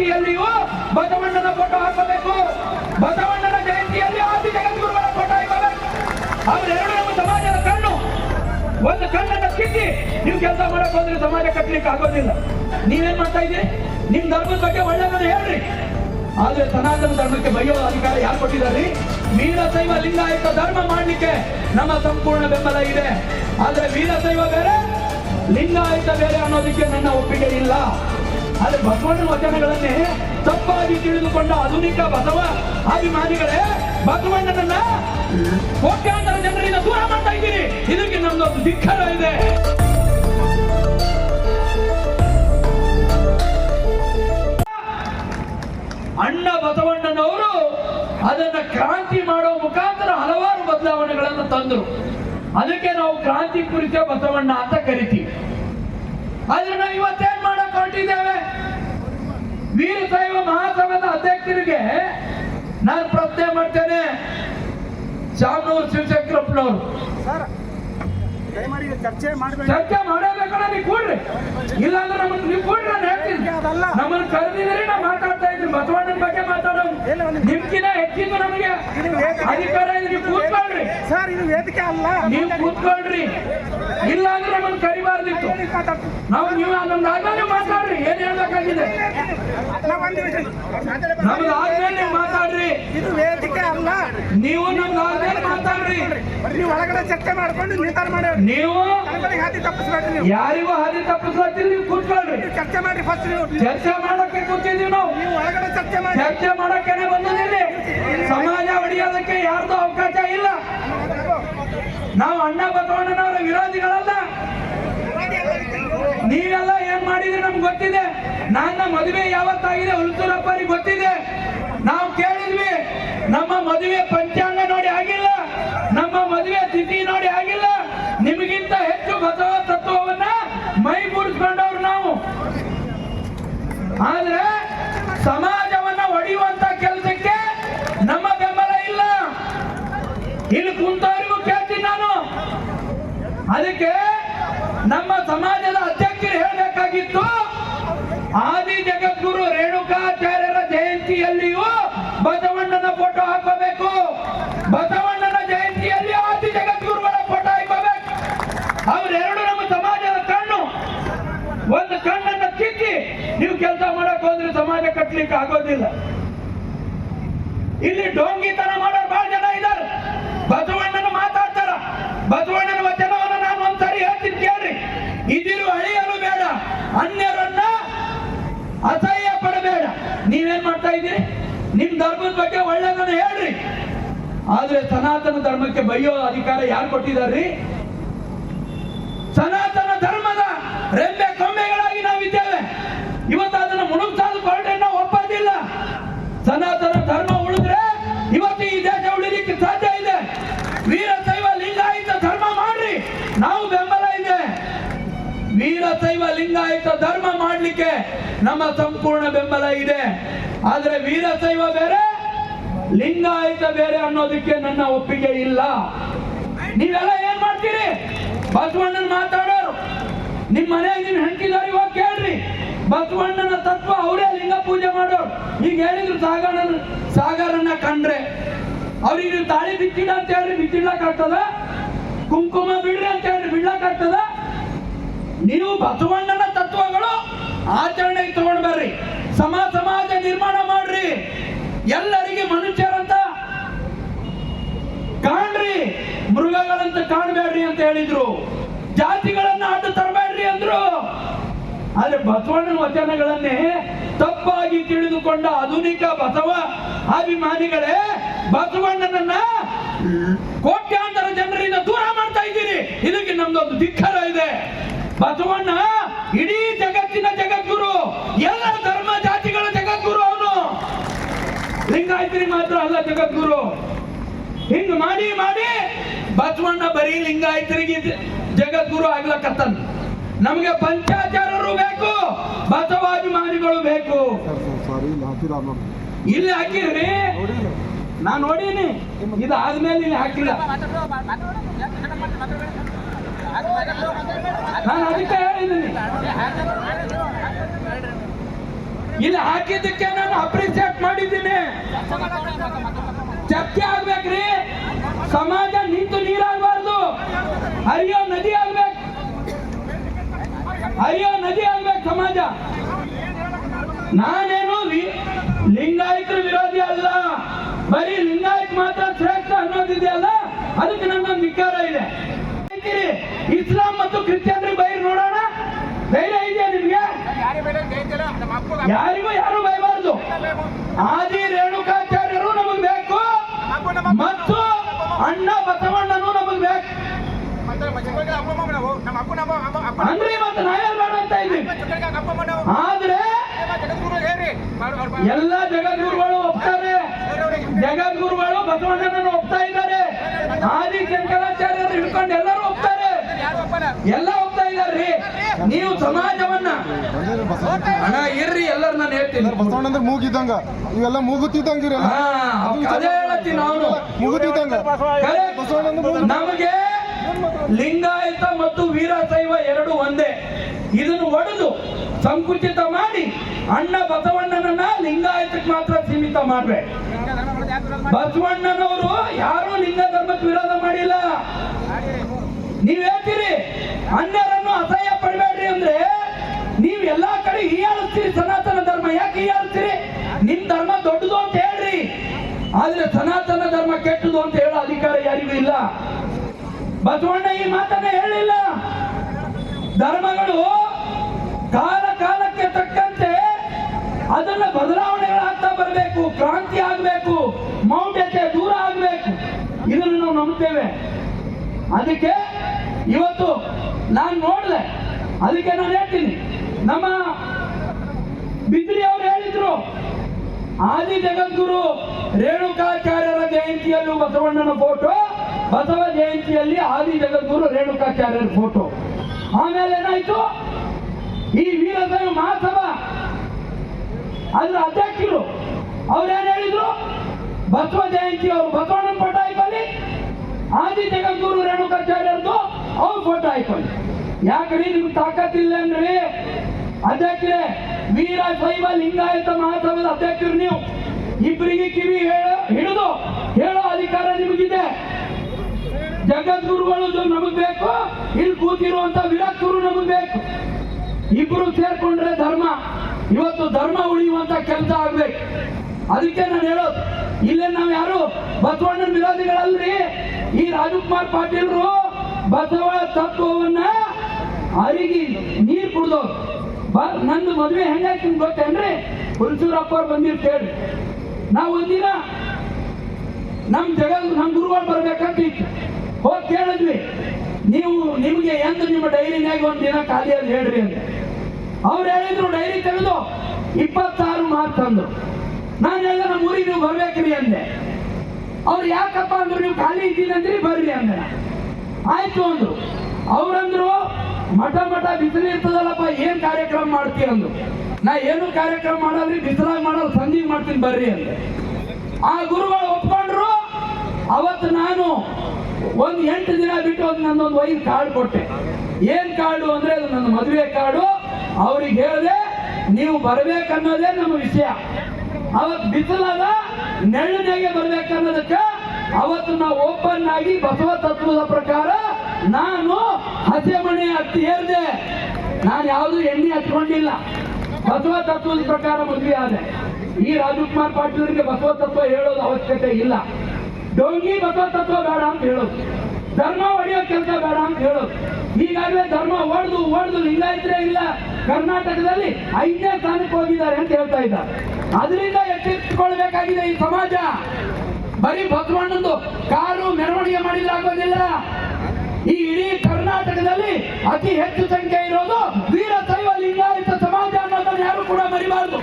ಜಯಂತಿಯಲ್ಲಿಯೂ ಬಸವಣ್ಣನ ಫೋಟೋ ಹಾಕಬೇಕು. ಬಸವಣ್ಣನ ಜಯಂತಿಯಲ್ಲಿ ಆದಿ ಜಗದ್ಗುರುಗಳ ಫೋಟೋ ಹಾಕಬೇಕು ನಮ್ಮ ಸಮಾಜದ ಕಣ್ಣು. ಒಂದು ಕಣ್ಣನ್ನ ಕಿತ್ತಿ ನೀವು ಕೆಲಸ ಮಾಡಕ್ ಹೋದ್ರೆ ಸಮಾಜ ಕಟ್ಟಲಿಕ್ಕೆ ಆಗೋದಿಲ್ಲ. ನೀವೇನ್ ಮಾಡ್ತಾ ಇದ್ದೀರಿ? ನಿಮ್ ಧರ್ಮದ ಬಗ್ಗೆ ಒಳ್ಳೆದನ್ನು ಹೇಳ್ರಿ. ಆದ್ರೆ ಸನಾತನ ಧರ್ಮಕ್ಕೆ ಬೈಯೋ ಅಧಿಕಾರ ಯಾರು ಕೊಟ್ಟಿದ್ದಾರೆ? ವೀರಶೈವ ಲಿಂಗಾಯತ ಧರ್ಮ ಮಾಡ್ಲಿಕ್ಕೆ ನಮ್ಮ ಸಂಪೂರ್ಣ ಬೆಂಬಲ ಇದೆ. ಆದ್ರೆ ವೀರಶೈವ ಬೇರೆ, ಲಿಂಗಾಯತ ಬೇರೆ ಅನ್ನೋದಕ್ಕೆ ನನ್ನ ಒಪ್ಪಿಗೆ ಇಲ್ಲ. ಆದ್ರೆ ಬಸವಣ್ಣನ ವಚನಗಳನ್ನೇ ತಪ್ಪಾಗಿ ತಿಳಿದುಕೊಂಡ ಆಧುನಿಕ ಬಸವ ಅಭಿಮಾನಿಗಳೇ ಬಸವಣ್ಣನನ್ನ ಕೋಟ್ಯಾಂತರ ಜನರಿಂದ ದೂರ ಮಾಡ್ತಾ ಇದ್ದೀರಿ. ಇದಕ್ಕೆ ನಮ್ದೊಂದು ದಿಕ್ಕರ ಇದೆ. ಅಣ್ಣ ಬಸವಣ್ಣನವರು ಅದನ್ನ ಕ್ರಾಂತಿ ಮಾಡೋ ಮುಖಾಂತರ ಹಲವಾರು ಬದಲಾವಣೆಗಳನ್ನು ತಂದರು. ಅದಕ್ಕೆ ನಾವು ಕ್ರಾಂತಿ ಕುರಿತ ಬಸವಣ್ಣ ಅಂತ ಕರಿತೀವಿ. ಆದ್ರೆ ನಾವು ಇವತ್ತೇನ್ ಮಾಡಕ್ ಹೊರಟಿದ್ದೇವೆ? ವೀರಶೈವ ಮಹಾಸಭಾದ ಅಧ್ಯಕ್ಷರಿಗೆ ನಾನು ಪ್ರಶ್ನೆ ಮಾಡ್ತೇನೆ. ಶಾಮನೂರು ಶಿವಶಂಕರಪ್ಪನವರು. ಚರ್ಚೆ ಮಾಡಬೇಡಿ. ಚರ್ಚೆ ಮಾಡಬೇಕಲ್ಲ ನೀವು ಕೂಡ್ರಿ. ಇಲ್ಲಾಂದ್ರೆ ನಮ್ಮನ್ನು ನೀವು ಕೂಡ್ರಿ ನಾನು ಹೇಳ್ತೀನಿ. ನಮ್ಮನ್ನ ಕರೆದಿದ್ರೆ ನಾ ಮಾತಾಡ್ತಾ ಇದ್ದೀನಿ. ಬಸವಣ್ಣನ ಬಗ್ಗೆ ಮಾತಾಡೋದು ಇಲ್ಲ, ಒಂದು- ನಿಮ್ಕಿನ ಹೆಚ್ಚಿದ್ದು ನಮಗೆ ಅಧಿಕಾರ ಇದೆ. ನೀವು ಕೂತ್ಕೊಳ್ರಿ. ಸರ್ ಇದು ವೇದಿಕೆ ಅಲ್ಲ. ನೀವು ಕೂತ್ಕೊಳ್ರಿ. ಇಲ್ಲ ಅಂದ್ರೆ ನಮ್ಮನ್ನು ಕರಿಬಾರ್ದಿತ್ತು. ನಾವು ನೀವು ನಮ್ದು ಆದ್ಮೇಲೆ ಮಾತಾಡ್ರಿ ಏನ್ ಹೇಳ್ಬೇಕಾಗಿದೆ? ನಮ್ದು ಆದ್ಮೇಲೆ ನೀವು ಮಾತಾಡ್ರಿ. ಇದು ವೇದಿಕೆ ಅಲ್ಲ. ನೀವು ನಮ್ದು ಆದ್ಮೇಲೆ ಮಾತಾಡ್ರಿ. ನೀವು ಒಳಗಡೆ ಚರ್ಚೆ ಮಾಡ್ಕೊಂಡು ನಿರ್ಧಾರ ಮಾಡಿ ನೀವು ಹಾದಿ ಹಾಕಿ ತಪ್ಪಿಸ್ಬೇಡ್ರಿ ನೀವು. ಯಾರಿಗೂ ಹಾದಿ ತಪ್ಪಿಸ್ಲತ್ತಿಲ್ಲ ನೀವು ಕೂತ್ಕೊಳ್ರಿ. ಚರ್ಚೆ ಮಾಡಿ ಫಸ್ಟ್ ನೀವು. ಚರ್ಚೆ ಮಾಡಕ್ಕೆ ಕೂತಿದ್ದೀವಿ ನಾವು. ನೀವು ಒಳಗಡೆ ಚರ್ಚೆ ಮಾಡಿ ಚರ್ಚೆ ಮಾಡಕ್ಕೆ ಬಂದಿದ್ದೀವಿ ಸಮಾಜ ಹೊಡೆಯೋದಕ್ಕೆ ಯಾರ್ದು ಅವಕಾಶ ಇಲ್ಲ ನಾವು ಅಣ್ಣ ಬಸವಣ್ಣನವರ ವಿರೋಧಿಗಳಲ್ಲ. ನೀವೆಲ್ಲ ಏನ್ ಮಾಡಿದ್ರಿ ನಮ್ಗೆ ಗೊತ್ತಿದೆ. ನನ್ನ ಮದುವೆ ಯಾವತ್ತಾಗಿದೆ ಹುಲ್ಸೂರಪ್ಪನಿಗೆ ಗೊತ್ತಿದೆ. ನಾವು ಕೇಳಿದ್ವಿ, ನಮ್ಮ ಮದುವೆ ಪಂಚಾಂಗ ನೋಡಿ ಆಗಿಲ್ಲ. ನಮ್ಮ ಮದುವೆ ತಿಥಿ ನೋಡಿ ಆಗಿಲ್ಲ. ನಿಮಗಿಂತ ಹೆಚ್ಚು ಬಸವ ತತ್ವವನ್ನ ಮೈ ಮೂಡಿಸ್ಕೊಂಡವ್ರು ನಾವು. ಆದ್ರೆ ಸಮಾಜವನ್ನ ಒಡೆಯುವಂತ ಕೆಲಸಕ್ಕೆ ನಮ್ಮ ಬೆಂಬಲ ಇಲ್ಲ. ಇಲ್ಲಿ ನಾನು ಅದಕ್ಕೆ ನಮ್ಮ ಸಮಾಜದ ಅಧ್ಯಕ್ಷರು ಹೇಳಬೇಕಾಗಿತ್ತು, ಆದಿ ಜಗದ್ಗುರು ರೇಣುಕಾಚಾರ್ಯರ ಜಯಂತಿಯಲ್ಲಿಯೂ ಬಸವಣ್ಣನ ಫೋಟೋ ಹಾಕೋಬೇಕು. ಬಸವಣ್ಣನ ಜಯಂತಿಯಲ್ಲಿ ಆದಿ ಜಗದ್ಗುರುಗಳ ಫೋಟೋ ಹಾಕೋಬೇಕು. ಅವರೆರಡು ನಮ್ಮ ಸಮಾಜದ ಕಣ್ಣು. ಒಂದು ಕಣ್ಣನ್ನ ಕಿತ್ತಿ ನೀವು ಕೆಲಸ ಮಾಡಕ್ ಹೋದ್ರೆ ಸಮಾಜ ಕಟ್ಟಲಿಕ್ಕೆ ಆಗೋದಿಲ್ಲ. ಇಲ್ಲಿ ಡೋಂಗಿತನ ಮಾಡೋರು ಬಹಳ ಜನ ಇದ್ದಾರೆ ಬಸವಣ್ಣನ ಅನ್ಯರನ್ನ ಅಸಹ್ಯ ಪಡಬೇಡ. ನೀವೇನ್ ಮಾಡ್ತಾ ಇದ್ದೀರಿ? ನಿಮ್ ಧರ್ಮದ ಬಗ್ಗೆ ಒಳ್ಳೆದನ್ನು ಹೇಳ್ರಿ. ಆದ್ರೆ ಸನಾತನ ಧರ್ಮಕ್ಕೆ ಬೈಯೋ ಅಧಿಕಾರ ಯಾರು ಕೊಟ್ಟಿದಾರ್ರಿ? ಸನಾತನ ಧರ್ಮದ ರೆಂಬೆ ಕೊಂಬೆಗಳಾಗಿ ಧರ್ಮ ಮಾಡ್ಲಿಕ್ಕೆ ನಮ್ಮ ಸಂಪೂರ್ಣ ಬೆಂಬಲ ಇದೆ. ಆದ್ರೆ ವೀರಶೈವ ಬೇರೆ, ಲಿಂಗಾಯತ ಬೇರೆ ಅನ್ನೋದಕ್ಕೆ ನನ್ನ ಒಪ್ಪಿಗೆ ಇಲ್ಲ. ನೀವೆಲ್ಲ ಏನ್ ಮಾಡ್ತೀರಿ? ಬಸವಣ್ಣನ ಮಾತಾಡೋರು. ನಿಮ್ ಮನೆಯಾಗ ನಿಮ್ ಹೆಂಡತಿದಾರ ಇವಾಗ ಕೇಳ್ರಿ. ಬಸವಣ್ಣನ ತತ್ವ ಅವರೇ ಲಿಂಗ ಪೂಜೆ ಮಾಡೋರು. ಈಗ ಹೇಳಿದ್ರು ಸಾಗರನ ಸಾಗರನ್ನ ಕಂಡ್ರೆ. ಅವ್ರಿಗೆ ತಾಳಿ ಬಿಚ್ಚಿಡ ಅಂತ ಹೇಳ್ರಿ, ಬಿಚ್ಚಿಡ್ಲಾಕ್ ಆಗ್ತದ? ಕುಂಕುಮ ಬಿಡ್ರಿ ಅಂತ ಹೇಳ್ರಿ, ಬಿಡ್ಲಾಕ್ ಆಗ್ತದ? ನೀವು ಬಸವಣ್ಣನ ತತ್ವಗಳು ಆಚರಣೆಗೆ ತಗೊಂಡ್ ಬರ್ರಿ. ಸಮ ಸಮಾಜ ನಿರ್ಮಾಣ ಮಾಡ್ರಿ. ಎಲ್ಲರಿಗೆ ಮನುಷ್ಯರಂತ ಕಾಣ್ರಿ. ಮೃಗಗಳಂತ ಕಾಣಬೇಡ್ರಿ ಅಂತ ಹೇಳಿದ್ರು. ಜಾತಿಗಳನ್ನ ಅಡ್ಡ ತರಬೇಡ್ರಿ ಅಂದ್ರು. ಆದ್ರೆ ಬಸವಣ್ಣನ ವಚನಗಳನ್ನೇ ತಪ್ಪಾಗಿ ತಿಳಿದುಕೊಂಡ ಆಧುನಿಕ ಬಸವ ಅಭಿಮಾನಿಗಳೇ, ಬಸವಣ್ಣನನ್ನ ಕೋಟ್ಯಾಂತರ ಜನರಿಂದ ದೂರ ಮಾಡ್ತಾ ಇದ್ದೀರಿ. ಇದಕ್ಕೆ ನಮ್ದೊಂದು ಧಿಕ್ಕರ ಇದೆ. ಬಸವಣ್ಣ, ಇಡೀ ಜಗತ್ತಿನ ಜಗದ್ಗುರು, ಎಲ್ಲ ಧರ್ಮ ಜಾತಿಗಳ ಜಗದ್ಗುರು ಅವನು. ಲಿಂಗಾಯತ್ರಿ ಮಾತ್ರ ಅಲ್ಲ ಜಗದ್ಗುರು. ಹಿಂಗ್ ಮಾಡಿ ಮಾಡಿ ಬಸವಣ್ಣ ಬರೀ ಲಿಂಗಾಯತರಿಗೆ ಜಗದ್ಗುರು ಆಗ್ಲಕತ್ತನ್. ನಮಗೆ ಪಂಚಾಚಾರರು ಬೇಕು, ಬಸವಾಭಿಮಾನಿಗಳು ಬೇಕು. ಇಲ್ಲಿ ಹಾಕಿರಿ ನಾ ನೋಡೀನಿ. ಇದು ಆದ್ಮೇಲೆ ಇಲ್ಲಿ ಹಾಕಿಲ್ಲ. ನಾನು ಅದಕ್ಕೆ ಹೇಳಿದ್ದೀನಿ. ಇಲ್ಲಿ ಹಾಕಿದ್ದಕ್ಕೆ ನಾನು ಅಪ್ರಿಸಿಯೇಟ್ ಮಾಡಿದ್ದೀನಿ. ಚರ್ಚೆ ಆಗ್ಬೇಕ್ರಿ. ಸಮಾಜ ನಿಂತು ನೀರಾಗಬಾರ್ದು. ಹರಿಯೋ ನದಿ ಆಗ್ಬೇಕು. ಹರಿಯೋ ನದಿ ಆಗ್ಬೇಕು ಸಮಾಜ. ನಾನೇನು ಲಿಂಗಾಯತರ ವಿರೋಧಿ ಅಲ್ಲ. ಬರೀ ಲಿಂಗಾಯತ್ ಮಾತ್ರ ಶ್ರೇಷ್ಠ ಅನ್ನೋದಿದೆಯಲ್ಲ? ಅದಕ್ಕೆ ನನ್ನ ವಿಕಾರ ಇದೆ. ಮತ್ತು ಕ್ರಿಶ್ಚಿಯನ್ರಿಗೆ ಬೈರ್ ನೋಡೋಣ? ಧೈರ್ಯ ಇದೆಯಾ ನಿಮ್ಗೆ? ಯಾರಿಗೂ ಯಾರು ಬೈಬಾರ್ದು. ಆದಿ ರೇಣುಕಾಚಾರ್ಯರು ನಮಗ್ ಬೇಕು. ಮತ್ತು ಅಣ್ಣ ಬಸವಣ್ಣನು ನಮಗ್ ಬೇಕು. ಅಂದ್ರೆ ಮತ್ತೆ ನಾವೇನ್ ಬೇಡ ಅಂತ ಆದ್ರೆ ಎಲ್ಲ ಜಗದ್ಗುರುಗಳು ಒಪ್ತಾರೆ. ಜಗದ್ಗುರುಗಳು ಬಸವಣ್ಣನನ್ನು ಒಪ್ತಾ ಇದ್ದಾರೆ. ಆದಿ ಶಂಕರಾಚಾರ್ಯರು ಹಿಡ್ಕೊಂಡು ಎಲ್ಲರೂ ಒಪ್ತಾರೆ ಎಲ್ಲ ಹೋಗ್ತಾ ಇದಾರ್ರಿ. ನೀವು ಸಮಾಜವನ್ನ ಹಣ ಇರ್ರಿ ಎಲ್ಲರೂ ನಾನು ಹೇಳ್ತೀನಿ. ಬಸವಣ್ಣ ಅಂದ್ರೆ ಮೂಗಿದ್ದಂಗ. ಇವೆಲ್ಲ ಮೂಗುತ್ತಿದ್ದಂಗ ಅದೇ ಹೇಳತ್ತೀನಿ ನಾನು. ಮೂಗುತ್ತಿದ್ದಂಗ. ನಮಗೆ ಲಿಂಗಾಯತ ಮತ್ತು ವೀರಶೈವ ಎರಡು ಒಂದೇ. ಇದನ್ನು ಒಡೆದು ಸಂಕುಚಿತ ಮಾಡಿ ಅಣ್ಣ ಬಸವಣ್ಣನನ್ನ ಲಿಂಗಾಯತಕ್ಕೆ ಮಾತ್ರ ಸೀಮಿತ ಮಾಡ್ಬೇಕು ಬಸವಣ್ಣನವರು ಯಾರು ಲಿಂಗ ಧರ್ಮಕ್ಕೆ ವಿರೋಧ ಮಾಡಿಲ್ಲ. ಅನ್ಯರನ್ನು ಅಸಹ್ಯ ಪಡಬೇಡ್ರಿ ಅಂದ್ರೆ ನೀವ್ ಎಲ್ಲಾ ಕಡೆ ಹೀಯಾಳಿಸ್ತೀರಿ ಸನಾತನ ಧರ್ಮ. ಯಾಕೆ ಹೀಯಾಳಿಸ್ತೀರಿ ನಿಮ್ ಧರ್ಮ ದೊಡ್ಡದು ಅಂತ ಹೇಳ್ರಿ. ಆದ್ರೆ ಸನಾತನ ಧರ್ಮ ಕೆಟ್ಟದು ಅಂತ ಹೇಳೋ ಅಧಿಕಾರ ಯಾರಿಗೂ ಇಲ್ಲ. ಬಸವಣ್ಣ ಈ ಮಾತನ್ನ ಹೇಳಿಲ್ಲ. ಧರ್ಮಗಳು ಕಾಲ ಕಾಲಕ್ಕೆ ತಕ್ಕಂತೆ ಅದನ್ನ ಬದಲಾವಣೆಗಳಾಗ್ತಾ ಬರಬೇಕು. ಕ್ರಾಂತಿ ಆಗಬೇಕು, ಮೌಢ್ಯತೆ ದೂರ ಆಗಬೇಕು. ಇದನ್ನು ನಾವು ನಂಬುತ್ತೇವೆ ಅದಕ್ಕೆ ಇವತ್ತು ನಾನು ನೋಡಿದೆ. ಅದಕ್ಕೆ ನಾನು ಹೇಳ್ತೀನಿ. ನಮ್ಮ ಬಿದ್ರಿ ಅವರು ಹೇಳಿದ್ರು. ಆದಿ ಜಗದ್ಗುರು ರೇಣುಕಾಚಾರ್ಯರ ಜಯಂತಿಯಲ್ಲೂ ಬಸವಣ್ಣನ ಫೋಟೋ ಬಸವ ಜಯಂತಿಯಲ್ಲಿ ಆದಿ ಜಗದ್ಗುರು ರೇಣುಕಾಚಾರ್ಯರ ಫೋಟೋ ಆಮೇಲೆ ಏನಾಯ್ತು? ಈ ವೀರಶೈವ ಮಹಾಸಭಾ, ಅದ್ರ ಅಧ್ಯಕ್ಷರು ಅವ್ರೇನ್ ಹೇಳಿದ್ರು? ಬಸವ ಜಯಂತಿ ಅವರು ಬಸವಣ್ಣನ ಫೋಟೋ ಹಾಕೊಳ್ಳಿ ಆದಿ ಜಗದ್ಗುರು ರೇಣುಕಾಚಾರ್ಯರದು ಅವ್ರು ಫೋಟೋ ಆಯ್ಕೊಂಡು ಯಾಕ್ರಿ ನಿಮ್ಗೆ ತಾಕತ್ತಿಲ್ಲ ಅಂದ್ರೆ? ಅಧ್ಯಕ್ಷರೇ, ವೀರ ಶೈವ ಲಿಂಗಾಯತ ಮಹಾಸಭಾದ ಅಧ್ಯಕ್ಷರು ನೀವು. ಇಬ್ಬರಿಗೆ ಕಿವಿ ಹೇಳ, ಹಿಡಿದು ಹೇಳೋ ಅಧಿಕಾರ ನಿಮಗಿದೆ. ಜಗದ್ಗುರುಗಳು ನಮಗ್ ಬೇಕು, ಇಲ್ಲಿ ಕೂತಿರುವಂತ ವಿರಾಟ್ ಗುರು ನಮಗ್ ಬೇಕು. ಇಬ್ರು ಸೇರ್ಕೊಂಡ್ರೆ ಧರ್ಮ. ಇವತ್ತು ಧರ್ಮ ಉಳಿಯುವಂತ ಕೆಲಸ ಆಗ್ಬೇಕು. ಅದಕ್ಕೆ ನಾನು ಹೇಳೋದು, ಇಲ್ಲೇ ನಾವ್ ಯಾರು ಬಸವಣ್ಣನ ವಿರೋಧಿಗಳಲ್ರಿ? ಈ ರಾಜಕುಮಾರ್ ಪಾಟೀಲ್ರು ಬಸವ ತತ್ವವನ್ನ ಅರಿಗಿ ನೀರ್ ಕುಡ್ದು ನಂದು ಮದ್ವೆ ಹೆಂಗಾಯ್ತು ಗೊತ್ತೇನ್ರಿ? ಹುಲ್ಸೂರಪ್ಪ ಅವ್ರು ಬಂದಿರ್ತೇಳಿ ನಾವು ಒಂದಿನ ನಮ್ ಜಗ ನಮ್ ಗುರುಗಳು ಬರ್ಬೇಕಂತ ಇತ್ತು. ಹೋಗಿ ಕೇಳಿದ್ವಿ, ನೀವು ನಿಮ್ಗೆ ಎಂದು ನಿಮ್ಮ ಡೈರಿನಾಗ ಒಂದ್ ದಿನ ಖಾಲಿ ಅಂತ ಹೇಳ್ರಿ ಅಂತ. ಅವ್ರು ಹೇಳಿದ್ರು, ಡೈರಿ ತೆಗೆದು ಇಪ್ಪತ್ತಾರು ಮಾರ್ಕ್ ತಂದ್ರು. ನಾನು ನಮ್ಮ ಊರಿಗೆ ನೀವು ಬರ್ಬೇಕ್ರಿ ಅಂದೆ. ಅವ್ರು ಯಾಕಪ್ಪ ಅಂದ್ರು ನೀವು ಖಾಲಿ ಇದ್ದೀನಂದ್ರಿ ಬರ್ರಿ ಅಂದೆ. ಆಯ್ತು ಅಂದ್ರು. ಅವ್ರಂದ್ರು, ಮಠ ಮಠ ಬಿಸಿಲು ಇರ್ತದಲ್ಲಪ್ಪ, ಏನ್ ಕಾರ್ಯಕ್ರಮ ಮಾಡ್ತೀಯ ಅಂದ್ರು. ನಾ ಏನು ಕಾರ್ಯಕ್ರಮ ಮಾಡಲ್ರಿ, ಬಿಸಿಲಾಗ ಮಾಡಲ್ ಸಂಜೆಗೆ ಮಾಡ್ತೀನಿ, ಬರ್ರಿ ಅಂದೆ. ಆ ಗುರುಗಳು ಒಪ್ಕೊಂಡ್ರು, ಅವತ್ತು ನಾನು ಒಂದು ಎಂಟು ದಿನ ಬಿಟ್ಟು ಒಂದು ನನ್ನೊಂದು ವೈನ್ ಕಾರ್ಡ್ ಕೊಟ್ಟೆ. ಏನ್ ಕಾರ್ಡು ಅಂದ್ರೆ ಅದು ನನ್ನ ಮದುವೆ ಕಾರ್ಡು. ಅವ್ರಿಗೆ ಹೇಳಿದೆ, ನೀವು ಬರ್ಬೇಕನ್ನೋದೇ ನಮ್ಮ ವಿಷಯ. ಅವತ್ತು ಬಿಸಿಲಾದ ನೆಳ್ಳನೆಗೆ ಬರ್ಬೇಕನ್ನೋದಕ್ಕೆ ಅವತ್ತು ನಾವು ಓಪನ್ ಆಗಿ ಬಸವ ತತ್ವದ ಪ್ರಕಾರ ನಾನು ಹಸೆ ಮನೆ ಹತ್ತಿ ಏರ್ದೆ. ನಾನು ಯಾವುದು ಎಣ್ಣೆ ಹಚ್ಕೊಂಡಿಲ್ಲ. ಬಸವ ತತ್ವದ ಪ್ರಕಾರ ಮದುವೆ ಆದೆ. ಈ ರಾಜಕುಮಾರ್ ಪಾಟೀಲರಿಗೆ ಬಸವ ತತ್ವ ಹೇಳೋದು ಅವಶ್ಯಕತೆ ಇಲ್ಲ. ಡೋಂಗಿ ಬಸವ ತತ್ವ ಬೇಡ ಅಂತ ಹೇಳೋದು. ಧರ್ಮ ಒಡೆಯೋ ಕೆಲಸ ಬೇಡ ಅಂತ ಹೇಳೋದು. ಈಗಾಗಲೇ ಧರ್ಮ ಒಡೆದು ಇಲ್ಲ ಇದ್ರೆ ಇಲ್ಲ. ಕರ್ನಾಟಕದಲ್ಲಿ ಐದನೇ ಸ್ಥಾನಕ್ಕೆ ಹೋಗಿದ್ದಾರೆ ಅಂತ ಹೇಳ್ತಾ ಇದ್ದಾರೆ. ಅದರಿಂದ ಎಚ್ಚೆತ್ತುಕೊಳ್ಬೇಕಾಗಿದೆ ಈ ಸಮಾಜ. ಬರೀ ಬಸವಣ್ಣಂದು ಕಾರು ಮೆರವಣಿಗೆ ಮಾಡಿದ್ರೆ ಆಗೋದಿಲ್ಲ. ಈ ಇಡೀ ಕರ್ನಾಟಕದಲ್ಲಿ ಅತಿ ಹೆಚ್ಚು ಸಂಖ್ಯೆ ಇರೋದು ವೀರ ಶೈವ ಲಿಂಗಾಯತ ಸಮಾಜ ಅನ್ನೋದನ್ನು ಯಾರು ಕೂಡ ಮರಿಬಾರ್ದು.